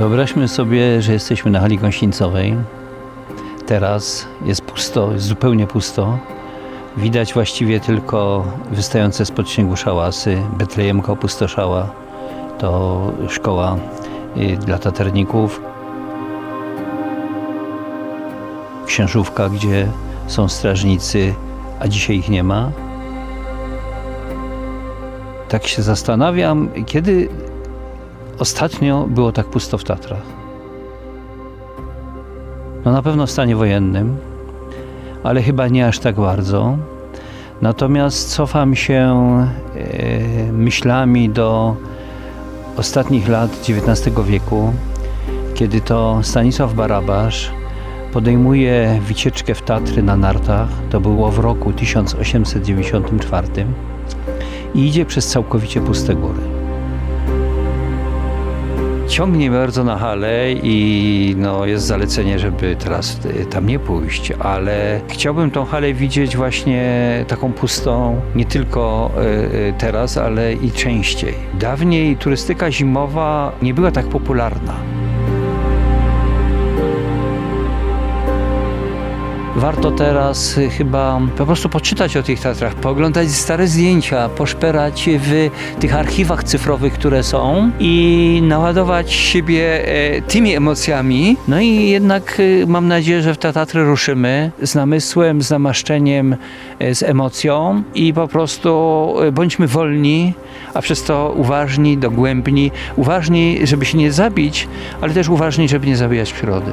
Wyobraźmy sobie, że jesteśmy na hali gąsienicowej. Teraz jest pusto, jest zupełnie pusto. Widać właściwie tylko wystające spod śniegu szałasy. Betlejemka opustoszała. To szkoła y, dla taterników. Księżówka, gdzie są strażnicy, a dzisiaj ich nie ma. Tak się zastanawiam, kiedy ostatnio było tak pusto w Tatrach. No na pewno w stanie wojennym, ale chyba nie aż tak bardzo. Natomiast cofam się e, myślami do ostatnich lat XIX wieku, kiedy to Stanisław Barabasz podejmuje wycieczkę w Tatry na nartach. To było w roku 1894 i idzie przez całkowicie puste góry. Ciągnie bardzo na halę i no, jest zalecenie, żeby teraz y, tam nie pójść, ale chciałbym tą halę widzieć właśnie taką pustą, nie tylko y, y, teraz, ale i częściej. Dawniej turystyka zimowa nie była tak popularna. Warto teraz y, chyba po prostu poczytać o tych Tatrach, pooglądać stare zdjęcia, poszperać w tych archiwach cyfrowych, które są i naładować siebie e, tymi emocjami. No i jednak y, mam nadzieję, że w te Tatry ruszymy z namysłem, z namaszczeniem, e, z emocją i po prostu e, bądźmy wolni, a przez to uważni, dogłębni, uważni, żeby się nie zabić, ale też uważni, żeby nie zabijać przyrody.